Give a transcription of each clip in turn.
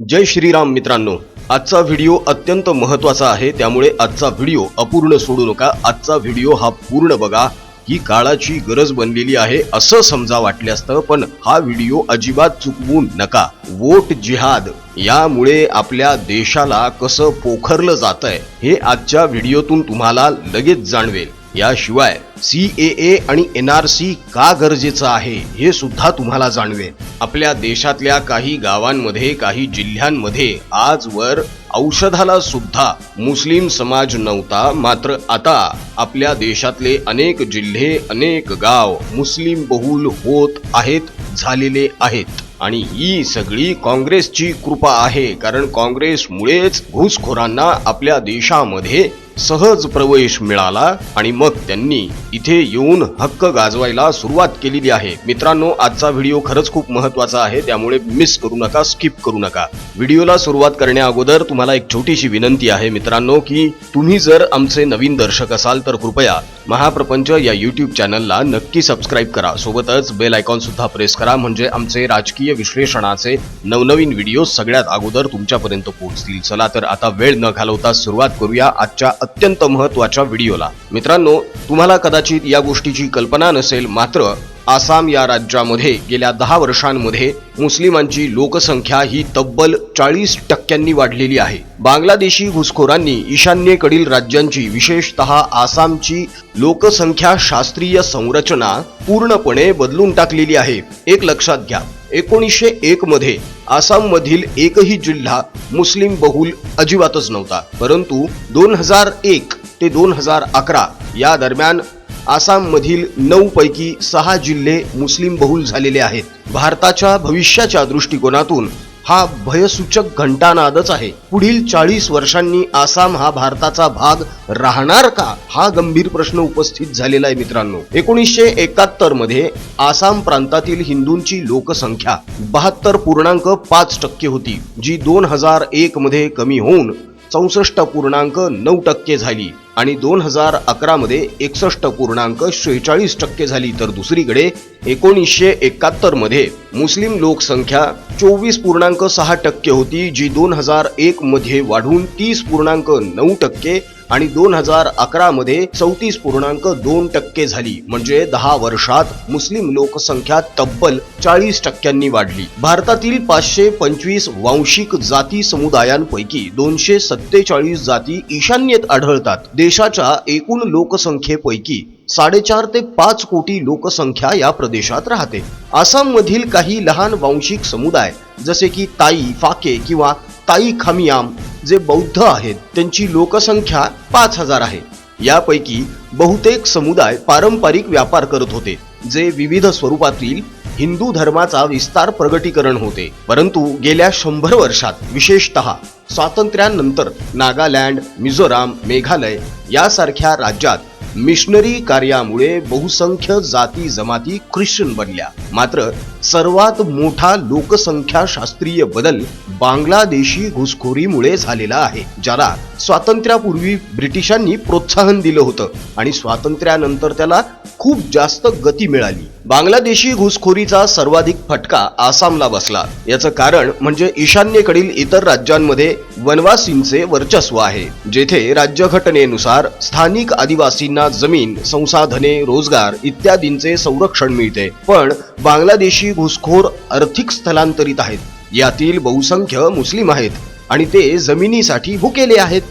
जय श्रीराम मित्रांनो आजचा व्हिडिओ अत्यंत महत्त्वाचा आहे त्यामुळे आजचा व्हिडिओ अपूर्ण सोडू नका. आजचा व्हिडिओ हा पूर्ण बघा. ही काळाची गरज बनलेली आहे असं समजा वाटले असतं पण हा व्हिडिओ अजिबात चुकवू नका. वोट जिहाद यामुळे आपल्या देशाला कसं पोखरलं जात आहे हे आजच्या व्हिडिओतून तुम्हाला लगेच जाणवेल. याशिवाय सी ए ए आणि एन आर सी का गरजेचं आहे हे सुद्धा तुम्हाला जाणवेल. आपल्या देशातल्या काही गावांमध्ये काही जिल्ह्यांमध्ये आजवर औषधाला सुद्धा मुस्लिम समाज नव्हता. मात्र आता आपल्या देशातले अनेक जिल्हे अनेक गाव मुस्लिम बहुल होत आहेत झालेले आहेत. आणि ही सगळी काँग्रेसची कृपा आहे. कारण काँग्रेसमुळेच घुसखोरांना आपल्या देशामध्ये सहज प्रवेश मिळाला आणि मग त्यांनी इथे येऊन हक्क गाजवायला सुरुवात केलेली आहे. मित्रांनो आजचा व्हिडिओ खरंच खूप महत्त्वाचा आहे त्यामुळे मिस करू नका स्किप करू नका. व्हिडिओला सुरुवात करण्या अगोदर तुम्हाला एक छोटीशी विनंती आहे मित्रांनो की तुम्ही जर आमचे नवीन दर्शक असाल तर कृपया महाप्रपंच या युट्यूब चॅनलला नक्की सबस्क्राईब करा. सोबतच बेल आयकॉन सुद्धा प्रेस करा म्हणजे आमचे राजकीय विश्लेषणाचे नवनवीन व्हिडिओ सगळ्यात अगोदर तुमच्यापर्यंत पोहोचतील. चला तर आता वेळ न घालवता सुरुवात करूया आजच्या अत्यंत महत्त्वाच्या व्हिडिओला. मित्रांनो तुम्हाला कदाचित या गोष्टीची कल्पना नसेल मात्र आसाम या राज्यामध्ये गेल्या दहा वर्षांमध्ये मुस्लिमांची लोकसंख्या ही तब्बल चाळीस टक्क्यांनी वाढलेली आहे. बांगलादेशी घुसखोरांनी ईशान्येकडील राज्यांची विशेषतः आसामची लोकसंख्या शास्त्रीय संरचना पूर्णपणे बदलून टाकलेली आहे. एक लक्षात घ्या. एकोणीसशे एक मध्ये आसाम मधील एकही जिल्हा मुस्लिम बहुल अजिबातच नव्हता. परंतु दोन हजार एक ते दोन हजार अकरा या दरम्यान आसाम मधील नऊ पैकी सहा जिल्हे मुस्लिम बहुल झालेले आहेत. भारताच्या भविष्याच्या दृष्टिकोनातून हा भयसूचक घंटानादच आहे. पुढील चाळीस वर्षांनी आसाम हा भारताचा भाग राहणार का? हा गंभीर प्रश्न उपस्थित झालेला आहे मित्रांनो. एकोणीसशे एकाहत्तरमध्ये आसाम प्रांतातील हिंदूंची लोकसंख्या बहात्तर पूर्णांक पाच टक्के होती जी दोन हजार एक मध्ये कमी होऊन चौसष्ट पूर्णांक नऊ टक्के झाली आणि दोन हजार अकरामध्ये एकसष्ट पूर्णांक शेहेचाळीस टक्के झाली. तर दुसरीकडे एकोणीसशे एकाहत्तरमध्ये मुस्लिम लोकसंख्या चोवीस पूर्णांक सहा टक्के होती जी दोन हजार एकमध्ये वाढून तीस पूर्णांक नऊ टक्के आणि दोन हजार अकरा मध्ये चौतीस पूर्णांक दोन टक्के झाली. म्हणजे दहा वर्षात मुस्लिम लोकसंख्या तब्बल चाळीस टक्क्यांनी वाढली. भारतातील पाचशे पंचवीस वांशिक जाती समुदायांपैकी दोनशे सत्तेचाळीस जाती ईशान्येत आढळतात. देशाच्या एकूण लोकसंख्येपैकी साडेचार ते पाच कोटी लोकसंख्या या प्रदेशात राहते. आसाममधील काही लहान वांशिक समुदाय जसे की ताई फाके किंवा ताई खामियाम जे बौद्ध आहेत त्यांची लोकसंख्या पाच हजार आहे. यापैकी बहुतेक समुदाय पारंपरिक व्यापार करत होते जे विविध स्वरूपातील हिंदू धर्माचा विस्तार प्रगटीकरण होते. परंतु गेल्या शंभर वर्षात विशेषतः स्वातंत्र्यानंतर नागालँड मिझोराम मेघालय यासारख्या राज्यात मिशनरी कार्यामुळे बहुसंख्य जाती जमाती ख्रिश्चन बनल्या. मात्र सर्वात मोठा लोकसंख्या शास्त्रीय बदल बांगलादेशी घुसखोरीमुळे झालेला आहे ज्याला स्वातंत्र्यापूर्वी ब्रिटिशांनी प्रोत्साहन दिलं होतं. आणि स्वातंत्र्यानंतर त्याला खूप जास्त गती मिळाली. बांगलादेशी घुसखोरीचा सर्वाधिक फटका आसामला बसला. याचं कारण म्हणजे ईशान्येकडील इतर राज्यांमध्ये वनवासींचे वर्चस्व आहे जेथे राज्यघटनेनुसार स्थानिक आदिवासींना जमीन संसाधने रोजगार इत्यादींचे संरक्षण मिळते. पण बांगलादेशी घुसखोर आर्थिक स्थलांतरित आहेत. यातील बहुसंख्य मुस्लिम आहेत आणि ते जमिनीसाठी भुकेले आहेत.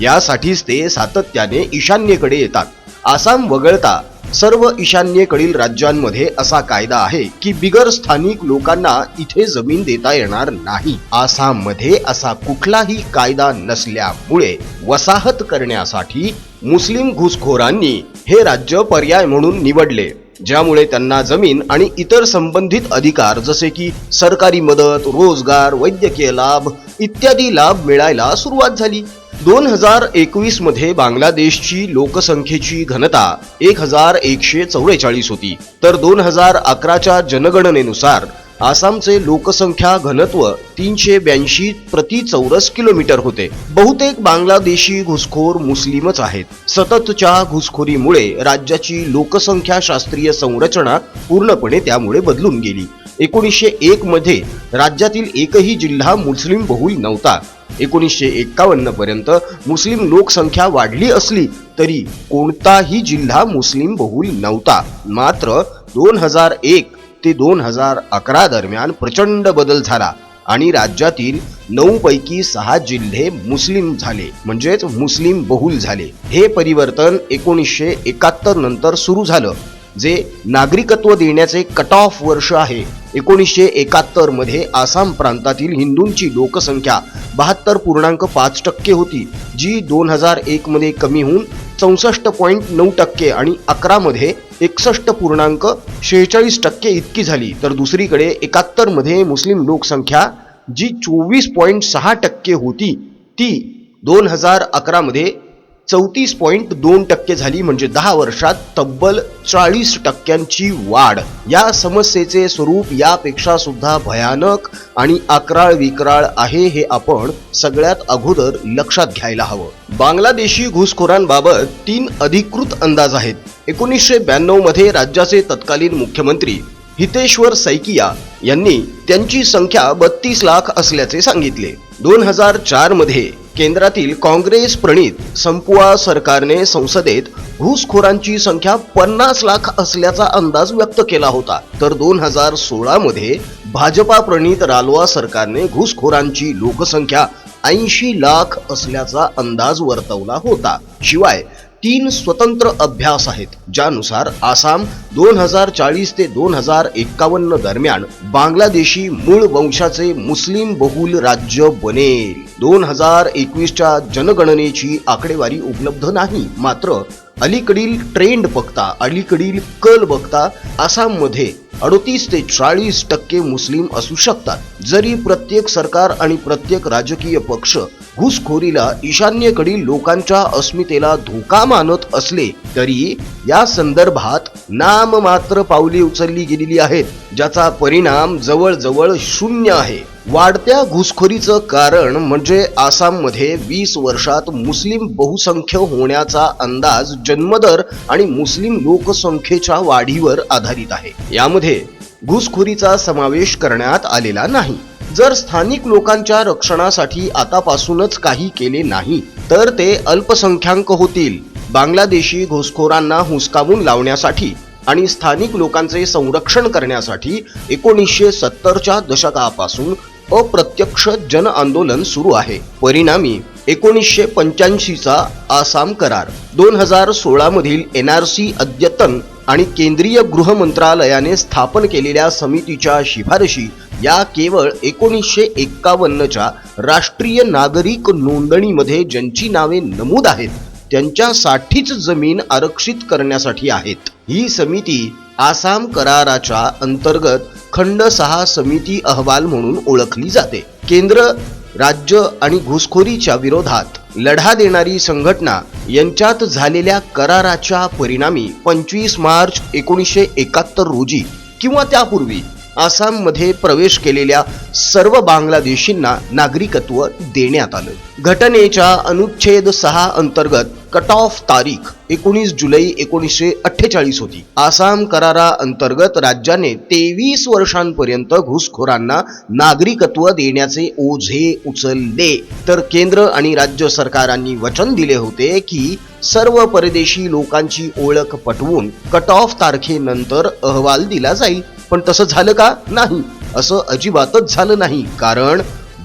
यासाठीच ते सातत्याने ईशान्येकडे येतात. आसाम वगळता सर्व ईशान्येकडील राज्यांमध्ये असा कायदा आहे की बिगर स्थानिक लोकांना इथे जमीन देता येणार नाही. आसाममध्ये असा कुठलाही कायदा नसल्यामुळे वसाहत करण्यासाठी मुस्लिम घुसखोरांनी हे राज्य पर्याय म्हणून निवडले. ज्यामुळे त्यांना जमीन आणि इतर संबंधित अधिकार जसे की सरकारी मदत रोजगार वैद्यकीय लाभ इत्यादी लाभ मिळायला सुरुवात झाली. दोन हजार एकवीसमध्ये बांगलादेशची लोकसंख्येची घनता एक हजार एकशे चौवेचाळीस होती. तर दोन हजार अकराच्या जनगणनेनुसार आसामचे लोकसंख्या घनत्व तीनशे ब्याऐंशी प्रति चौरस किलोमीटर होते. बहुतेक बांगलादेशी घुसखोर मुस्लिमच आहेत. सततच्या घुसखोरीमुळे राज्याची लोकसंख्या शास्त्रीय संरचना पूर्णपणे त्यामुळे बदलून गेली. एकोणीसशे एक मध्ये राज्यातील एकही जिल्हा मुस्लिम बहुल नव्हता. एकोणीसशे एक्कावन्न पर्यंत मुस्लिम लोकसंख्या वाढली असली तरी कोणताही जिल्हा मुस्लिम बहुल नव्हता. मात्र दोन हजार एक ते दोन हजार अकरा दरम्यान प्रचंड बदल झाला आणि राज्यातील नऊ पैकी सहा जिल्हे मुस्लिम झाले म्हणजेच मुस्लिम बहुल झाले. हे परिवर्तन एकोणीसशे एकाहत्तर नंतर सुरू झालं जे नागरिकत्व देण्याचे कट ऑफ वर्ष आहे. एकोणीसशे एकाहत्तरमध्ये आसाम प्रांतातील हिंदूंची लोकसंख्या बहात्तर पूर्णांक पाच टक्के होती जी दोन हजार एक मध्ये कमी होऊन चौसष्ट पॉईंट नऊ टक्के आणि अकरा मध्ये एकसष्ट पूर्णांक शेहेचाळीस टक्के इतकी झाली. तर दुसरीकडे एकाहत्तरमध्ये मुस्लिम लोकसंख्या जी चोवीस पॉईंट सहा टक्के होती ती दोन हजार अकरामध्ये चौतीस पॉईंट दोन टक्के झाली म्हणजे दहा वर्षात तब्बल चाळीस टक्क्यांची वाढ. या समस्येचे स्वरूप यापेक्षा सुद्धा भयानक आणि अकराळ विक्राळ आहे हे आपण सगळ्यात अगोदर लक्षात घ्यायला हवं. बांगलादेशी घुसखोरांबाबत तीन अधिकृत अंदाज आहेत. एकोणीसशे ब्याण्णवमध्ये राज्याचे तत्कालीन मुख्यमंत्री हितेश्वर सैकिया यांनी त्यांची संख्या बत्तीस लाख असल्याचे सांगितले. दोन हजार चारमध्ये केंद्रातील काँग्रेस प्रणित संपुआ सरकारने संसदेत घुसखोरांची संख्या पन्नास लाख असल्याचा अंदाज व्यक्त केला होता. तर दोन हजार सोळा मध्ये भाजपा प्रणित रालोआ सरकारने घुसखोरांची लोकसंख्या ऐंशी लाख असल्याचा अंदाज वर्तवला होता. शिवाय तीन स्वतंत्र अभ्यास आहेत ज्यानुसार आसाम दोन हजार चाळीस ते दोन हजार एक्कावन्न दरम्यान बांगलादेशी मूळ वंशाचे मुस्लिम बहुल राज्य बनेल. दोन हजार एकवीसच्या जनगणनेची आकडेवारी उपलब्ध नाही. मात्र अलीकडील ट्रेंड बघता अलीकडील कल बघता आसाममध्ये अडतीस ते चाळीस टक्के मुस्लिम असू शकतात. जरी प्रत्येक सरकार आणि प्रत्येक राजकीय पक्ष घुसखोरीला ईशान्येकडील लोकांच्या अस्मितेला धोका मानत असले तरी या संदर्भात नाममात्र पावली उचलली गेलेली आहेत ज्याचा परिणाम जवळजवळ शून्य आहे. वाढत्या घुसखोरीचं कारण म्हणजे आसाममध्ये वीस वर्षात मुस्लिम बहुसंख्य होण्याचा अंदाज जन्मदर आणि मुस्लिम लोकसंख्येच्या वाढीवर आधारित आहे. यामध्ये घुसखोरीचा समावेश करण्यात आलेला नाही. जर स्थानिक लोकांच्या रक्षणासाठी आतापासूनच काही केले नाही तर ते अल्पसंख्याक होतील. बांगलादेशी घुसखोरांना हुसकावून लावण्यासाठी आणि स्थानिक लोकांचे संरक्षण करण्यासाठी एकोणीसशे सत्तरच्या दशकापासून अप्रत्यक्ष जन आंदोलन सुरू आहे. परिणामी एकोणीसशे पंच्याऐंशीचा आसाम करार दोन हजार सोळामधील एन आर सी अद्यतन आणि केंद्रीय गृह मंत्रालयाने स्थापन केलेल्या समितीच्या शिफारशी या केवळ एकोणीसशे एक्कावन्नच्या राष्ट्रीय नागरिक नोंदणीमध्ये ज्यांची नावे नमूद आहेत त्यांच्यासाठीच जमीन आरक्षित करण्यासाठी आहेत. ही समिती आसाम कराराच्या अंतर्गत खंड सहा समिती अहवाल म्हणून ओळखली जाते. केंद्र राज्य आणि घुसखोरीच्या विरोधात लढा देणारी संघटना यांच्यात झालेल्या कराराच्या परिणामी पंचवीस मार्च एकोणीसशे एकाहत्तर रोजी किंवा त्यापूर्वी आसाममध्ये प्रवेश केलेल्या सर्व बांगलादेशींना नागरिकत्व देण्यात आलं. घटनेच्या अनुच्छेद सहा अंतर्गत कट ऑफ तारीख एकोणीस जुलै एकोणीसशे अठ्ठेचाळीस होती. आसाम करारा अंतर्गत राज्याने तेवीस वर्षांपर्यंत घुसखोरांना नागरिकत्व देण्याचे ओझे उचलले. तर केंद्र आणि राज्य सरकारांनी वचन दिले होते की सर्व परदेशी लोकांची ओळख पटवून कट ऑफ तारखेनंतर अहवाल दिला जाईल. पण तसं झालं का? नाही. असं अजिबातच झालं नाही. कारण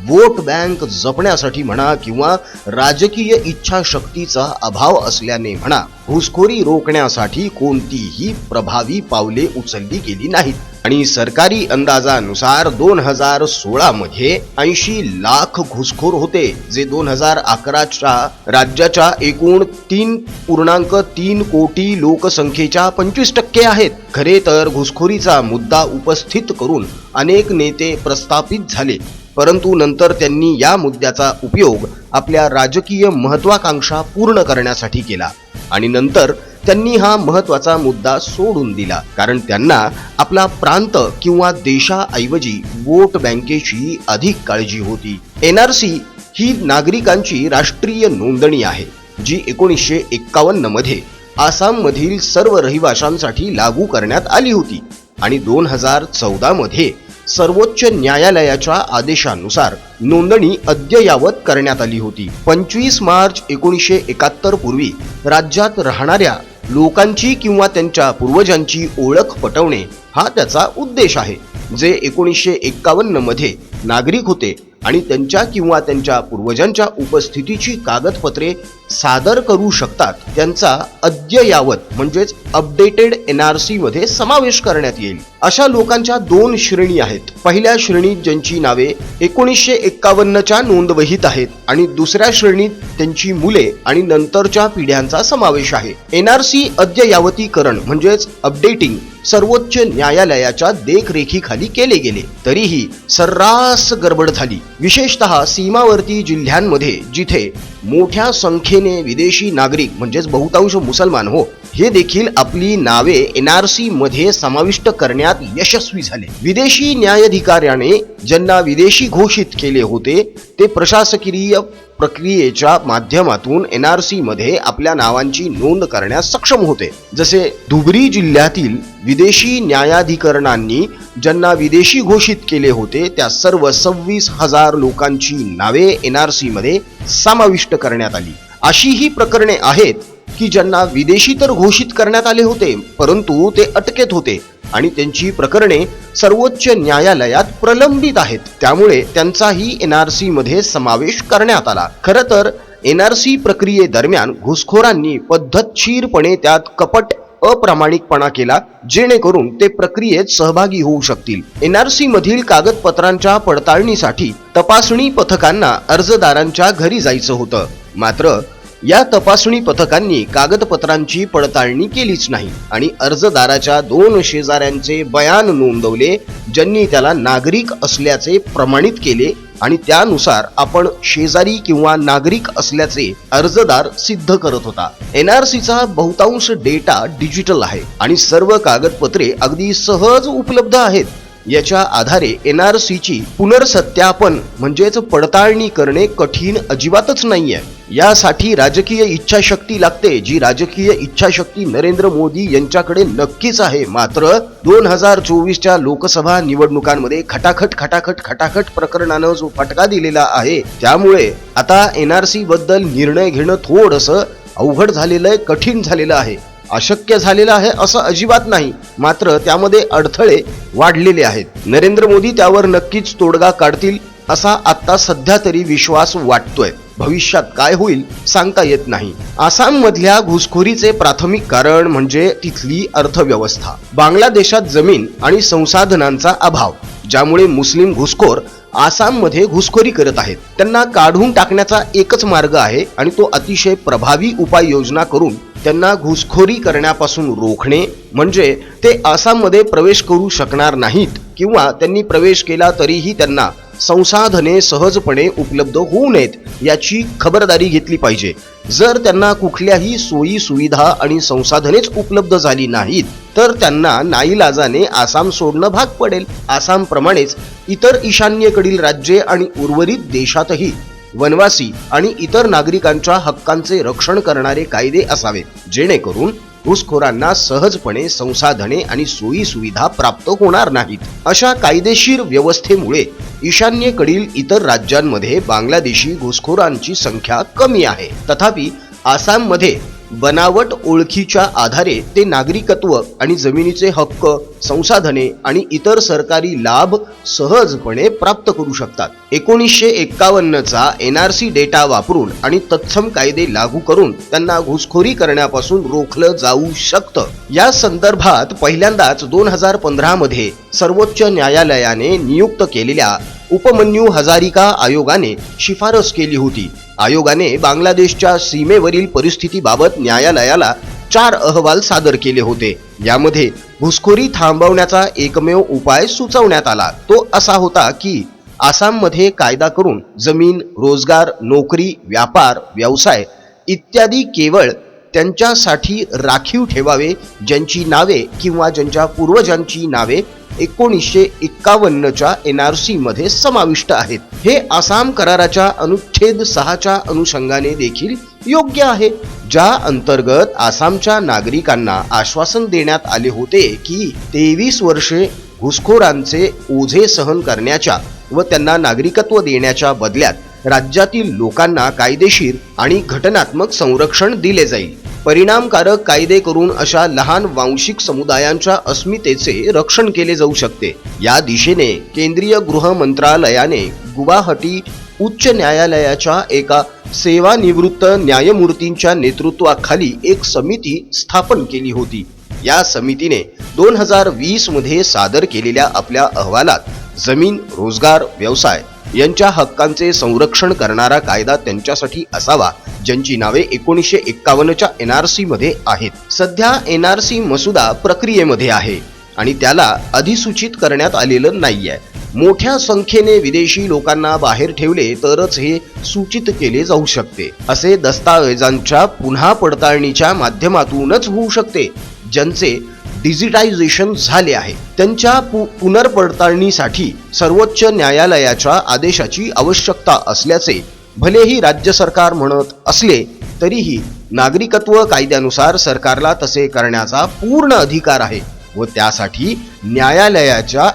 वोट बँक जपण्यासाठी म्हणा किंवा राजकीय इच्छाशक्तीचा अभाव असल्याने म्हणा घुसखोरी रोखण्यासाठी कोणतीही प्रभावी पावले उचलली गेली नाहीत. आणि सरकारी अंदाजानुसार दोन हजार सोळा मध्ये ऐंशी लाख घुसखोर होते जे दोन हजार अकराच्या राज्याच्या एकूण तीन पूर्णांक तीन कोटी लोकसंख्येच्या पंचवीस टक्के आहेत. खरे तर घुसखोरीचा मुद्दा उपस्थित करून अनेक नेते प्रस्थापित झाले. परंतु नंतर त्यांनी या मुद्द्याचा उपयोग आपल्या राजकीय महत्वाकांक्षा पूर्ण करण्यासाठी केला. आणि नंतर त्यांनी हा महत्त्वाचा मुद्दा सोडून दिला. कारण त्यांना आपला प्रांत किंवा देशाऐवजी वोट बँकेची अधिक काळजी होती. एनआरसी ही नागरिकांची राष्ट्रीय नोंदणी आहे जी एकोणीसशे एक्कावन्नमध्ये आसाममधील सर्व रहिवाशांसाठी लागू करण्यात आली होती. आणि दोन हजार चौदा मध्ये सर्वोच्च न्यायालयाच्या आदेशानुसार नोंदणी अद्ययावत करण्यात आली होती. पंचवीस मार्च एकोणीसशे एकाहत्तर पूर्वी राज्यात राहणाऱ्या लोकांची किंवा त्यांच्या पूर्वजांची ओळख पटवणे हा त्याचा उद्देश आहे जे एकोणीसशे एक्कावन्नमध्ये नागरिक होते. आणि त्यांच्या किंवा त्यांच्या पूर्वजांच्या उपस्थितीची कागदपत्रे सादर करू शकतात. त्यांचा अद्ययावत म्हणजेच अपडेटेड एन आर सी मध्ये समावेश करण्यात येईल. अशा लोकांच्या दोन श्रेणी आहेत. पहिल्या श्रेणीत ज्यांची नावे एकोणीसशे एक्कावन्नच्या नोंदवहीत आहेत आणि दुसऱ्या श्रेणीत त्यांची मुले आणि नंतरच्या पिढ्यांचा समावेश आहे. एन आर सी अद्ययावतीकरण म्हणजेच अपडेटिंग सर्वोच्च न्यायालयाच्या देखरेखीखाली केले गेले. तरीही सर्रास गडबड झाली. विशेषतः सीमावर्ती जिल्ह्यांमध्ये जिथे मोठ्या संख्येने विदेशी नागरिक म्हणजेच बहुतांश मुसलमान हो हे देखील आपली नावे एन आरमध्ये समाविष्ट करण्यात यशस्वी झाले. विदेशी न्यायाधिकाऱ्याने ज्यांना विदेशी घोषित केले होते ते प्रशासकीय प्रक्रियेच्या माध्यमातून एन आरमध्ये आपल्या नावांची नोंद करण्यास सक्षम होते. जसे धुबरी जिल्ह्यातील विदेशी न्यायाधिकरणांनी ज्यांना विदेशी घोषित केले होते त्या सर्व सव्वीस हजार लोकांची नावे एन आरमध्ये समाविष्ट करण्यात आली. अशी ही प्रकरणे आहेत की ज्यांना विदेशी तर घोषित करण्यात आले होते परंतु ते अटकेत होते आणि त्यांची प्रकरणे सर्वोच्च न्यायालयात प्रलंबित आहेत. त्यामुळे त्यांचाही एन आर सी मध्ये समावेश करण्यात आला. खर तर एन आर सी प्रक्रियेदरम्यान घुसखोरांनी पद्धतशीरपणे त्यात कपट अप्रामाणिकपणा केला जेणेकरून ते प्रक्रियेत सहभागी होऊ शकतील. एन आर सी मधील कागदपत्रांच्या पडताळणीसाठी तपासणी पथकांना अर्जदारांच्या घरी जायचं होतं. मात्र या तपासणी पथकांनी कागदपत्रांची पडताळणी केलीच नाही आणि अर्जदाराच्या दोन शेजाऱ्यांचे बयान नोंदवले ज्यांनी त्याला नागरिक असल्याचे प्रमाणित केले आणि त्यानुसार आपण शेजारी किंवा नागरिक असल्याचे अर्जदार सिद्ध करत होता. एन आर सीचा बहुतांश डेटा डिजिटल आहे आणि सर्व कागदपत्रे अगदी सहज उपलब्ध आहेत. याच्या आधारे एन आर सीची पुनर्सत्यापन म्हणजेच पडताळणी करणे कठीण अजिबातच नाहीये. यासाठी राजकीय इच्छाशक्ती लागते जी राजकीय इच्छाशक्ती नरेंद्र मोदी यांच्याकडे नक्कीच आहे. मात्र दोन हजार चोवीसच्या लोकसभा निवडणुकांमध्ये खटाखट खटाखट खटाखट प्रकरणानं जो फटका दिलेला आहे त्यामुळे आता एन आर सी बद्दल निर्णय घेणं थोडस अवघड झालेलं आहे कठीण झालेलं आहे. अशक्य झालेलं आहे असं अजिबात नाही. मात्र त्यामध्ये अडथळे वाढलेले आहेत. नरेंद्र मोदी त्यावर नक्कीच तोडगा काढतील असा आता सध्या तरी विश्वास वाटतोय. भविष्यात काय होईल सांगता येत नाही. आसाममधल्या घुसखोरीचे प्राथमिक कारण म्हणजे तिथली अर्थव्यवस्था. बांगलादेशात जमीन आणि संसाधनांचा अभाव ज्यामुळे मुस्लिम घुसखोर आसाममध्ये घुसखोरी करत आहेत. त्यांना काढून टाकण्याचा एकच मार्ग आहे आणि तो अतिशय प्रभावी उपाययोजना करून त्यांना घुसखोरी करण्यापासून रोखणे म्हणजे ते आसाममध्ये प्रवेश करू शकणार नाहीत किंवा त्यांनी प्रवेश केला तरीही त्यांना संसाधने सहजपणे उपलब्ध होऊ नयेत याची खबरदारी घेतली पाहिजे. जर त्यांना कुठल्याही सोयी सुविधा आणि संसाधनेच उपलब्ध झाली नाहीत तर त्यांना नाईलाजाने आसाम सोडणं भाग पडेल. आसामप्रमाणेच इतर ईशान्येकडील राज्ये आणि उर्वरित देशातही वनवासी आणि इतर नागरिकांच्या हक्कांचे रक्षण करणारे कायदे असावेत जेणेकरून घुसखोरांना सहजपणे संसाधने आणि सोयी सुविधा प्राप्त होणार नाहीत. अशा कायदेशीर व्यवस्थेमुळे ईशान्येकडील इतर राज्यांमध्ये बांगलादेशी घुसखोरांची संख्या कमी आहे. तथापि आसाममध्ये बनावट ओळखीच्या आधारे ते नागरिकत्व आणि जमिनीचे हक्क संसाधने आणि इतर सरकारी लाभ सहजपणे प्राप्त करू शकतात. एकोणीसशे एक्कावन्नचा एन आर सी डेटा वापरून आणि तत्सम कायदे लागू करून त्यांना घुसखोरी करण्यापासून रोखलं जाऊ शकतं. या संदर्भात पहिल्यांदाच दोन हजार पंधरामध्ये सर्वोच्च न्यायालयाने नियुक्त केलेल्या उपमन्यू हजारिका आयोगाने शिफारस केली होती. आयोगाने बांगलादेशच्या सीमेवरील परिस्थितीबाबत न्यायालयाला चार अहवाल सादर केले होते. यामध्ये घुसखोरी थांबवण्याचा एकमेव उपाय सुचवण्यात आला. तो असा होता की आसाममध्ये कायदा करून जमीन रोजगार नोकरी व्यापार व्यवसाय इत्यादी केवळ त्यांच्यासाठी राखीव ठेवावे ज्यांची नावे किंवा ज्यांच्या पूर्वजांची नावे एकोणीसशे एक्कावन्नच्या एन आर सीमध्ये समाविष्ट आहेत. हे आसाम कराराच्या अनुच्छेद सहाच्या अनुषंगाने देखील योग्य आहे. ज्या अंतर्गत आसामच्या नागरिकांना आश्वासन देण्यात आले होते की तेवीस वर्षे घुसखोरांचे ओझे सहन करण्याच्या व त्यांना नागरिकत्व देण्याच्या बदल्यात राज्यातील लोकांना कायदेशीर आणि घटनात्मक संरक्षण दिले जाईल. परिणामकारक कायदे करून अशा लहान वांशिक समुदायांच्या अस्मितेचे रक्षण केले जाऊ शकते. या दिशेने केंद्रीय गृह मंत्रालयाने गुवाहाटी उच्च न्यायालयाच्या एका सेवानिवृत्त न्यायमूर्तींच्या नेतृत्वाखाली एक समिती स्थापन केली होती. या समितीने दोन हजार वीसमध्ये सादर केलेल्या आपल्या अहवालात जमीन रोजगार व्यवसाय यांच्या हक्कांचे संरक्षण करणारा कायदा त्यांच्यासाठी असावा ज्यांची नावे एकोणीसशे एक्कावन्नच्या एन आर सी मध्ये आहेत. सध्या एन आर सी मसुदा प्रक्रियेमध्ये आहे आणि त्याला अधिसूचित करण्यात आलेलं नाहीये. मोठ्या संख्येने विदेशी लोकांना बाहेर ठेवले तरच हे सूचित केले जाऊ शकते. असे दस्तावेजांच्या पुन्हा पडताळणीच्या माध्यमातूनच होऊ शकते ज्यांचे डिजिटायझेशन झाले आहे. त्यांच्या पु पुनर्पडताळणीसाठी सर्वोच्च न्यायालयाच्या आदेशाची आवश्यकता असल्याचे भलेही राज्य सरकार म्हणत असले तरीही नागरिकत्व कायद्यानुसार सरकारला तसे करण्याचा पूर्ण अधिकार आहे व त्यासाठी न्यायालयाच्या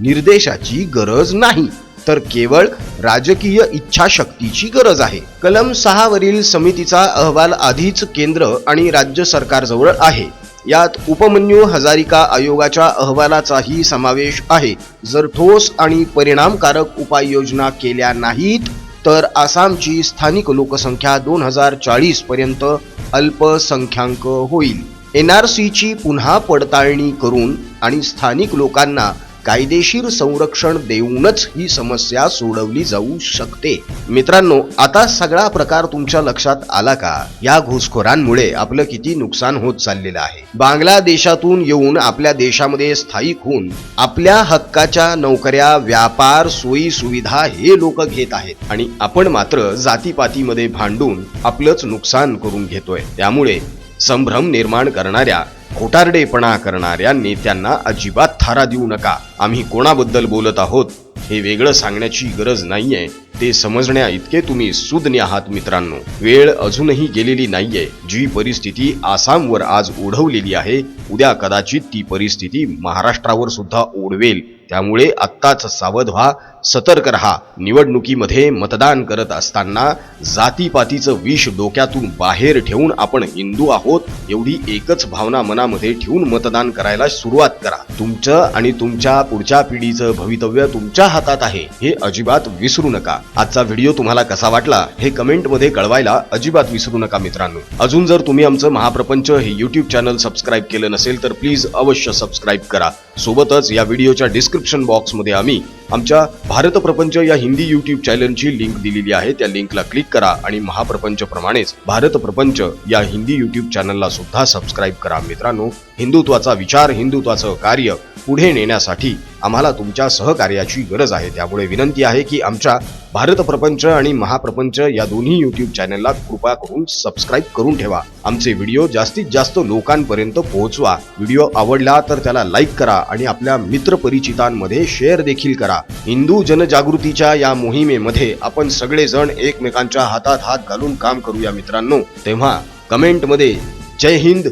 निर्देशाची गरज नाही. तर केवळ राजकीय इच्छाशक्तीची गरज आहे. कलम सहावरील समितीचा अहवाल आधीच केंद्र आणि राज्य सरकारजवळ आहे. यात उपमन्यू हजारिका आयोगाच्या अहवालाचाही समावेश आहे. जर ठोस आणि परिणामकारक उपाययोजना केल्या नाहीत तर आसामची स्थानिक लोकसंख्या दोन हजार चाळीस पर्यंत अल्पसंख्याक होईल. एन आर सीची पुन्हा पडताळणी करून आणि स्थानिक लोकांना कायदेशीर संरक्षण देऊनच ही समस्या सोडवली जाऊ शकते. मित्रांनो आता सगळा प्रकार तुमच्या लक्षात आला का? या घुसखोरांमुळे आपलं किती नुकसान होत चाललेलं आहे. बांगलादेशातून येऊन आपल्या देशामध्ये स्थायिक होऊन आपल्या हक्काच्या नोकऱ्या व्यापार सोयी सुविधा हे लोक घेत आहेत. आणि आपण मात्र जातीपातीमध्ये भांडून आपलंच नुकसान करून घेतोय. त्यामुळे संभ्रम निर्माण करणाऱ्या खोटारडेपणा करणाऱ्या नेत्यांना अजिबात थारा देऊ नका. आम्ही कोणाबद्दल बोलत आहोत हे वेगळं सांगण्याची गरज नाहीये. ते समजण्या इतके तुम्ही सुज्ञ आहात मित्रांनो. वेळ अजूनही गेलेली नाहीये. जी परिस्थिती आसामवर आज ओढवलेली आहे उद्या कदाचित ती परिस्थिती महाराष्ट्रावर सुद्धा ओढवेल. त्यामुळे आत्ताच सावध व्हा सतर्क राहा. निवडणुकीमध्ये मतदान करत असताना जातीपातीचं विष डोक्यातून बाहेर ठेवून आपण हिंदू आहोत एवढी एकच भावना मनामध्ये ठेवून मतदान करायला सुरुवात करा. तुमचं आणि तुमच्या पुढच्या पिढीचं भवितव्य तुमच्या हातात आहे हे अजिबात विसरू नका. आजचा व्हिडिओ तुम्हाला कसा वाटला हे कमेंटमध्ये कळवायला अजिबात विसरू नका मित्रांनो. अजून जर तुम्ही आमचं महाप्रपंच हे युट्यूब चॅनल सबस्क्राईब केलं नसेल तर प्लीज अवश्य सबस्क्राईब करा. सोबतच या व्हिडिओच्या डिस्क्रिप्शन बॉक्समध्ये आम्ही आमच्या भारत प्रपंच या हिंदी युट्यूब चॅनलची लिंक दिलेली आहे. त्या लिंकला क्लिक करा आणि महाप्रपंच प्रमाणेच भारत प्रपंच या हिंदी युट्यूब चॅनलला सुद्धा सबस्क्राईब करा. मित्रांनो हिंदुत्वाचा विचार हिंदुत्वाचं कार्य पुढे नेण्यासाठी आम्हाला तुमच्या सहकार्याची गरज आहे. त्यामुळे विनंती आहे की आमच्या भारत प्रपंच आणि महाप्रपंच या दोन्ही युट्यूब चॅनलला कृपा करून सबस्क्राईब करून ठेवा. आमचे व्हिडिओ जास्तीत जास्त लोकांपर्यंत पोहोचवा. व्हिडिओ आवडला तर त्याला लाईक करा आणि आपल्या मित्रपरिचितांमध्ये शेअर देखील करा. करा हिंदू जनजागृतीच्या या मोहिमेमध्ये आपण सगळेजण एकमेकांच्या हातात हात घालून काम करूया मित्रांनो. तेव्हा कमेंटमध्ये जय हिंद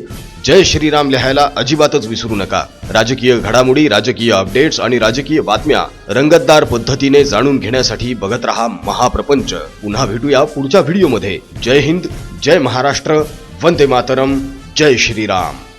जय श्रीराम लिहायला अजिबातच विसरू नका. राजकीय घडामोडी राजकीय अपडेट्स आणि राजकीय बातम्या रंगतदार पद्धतीने जाणून घेण्यासाठी बघत रहा महाप्रपंच. पुन्हा भेटूया पुढच्या व्हिडिओमध्ये. जय हिंद जय महाराष्ट्र वंदे मातरम जय श्रीराम.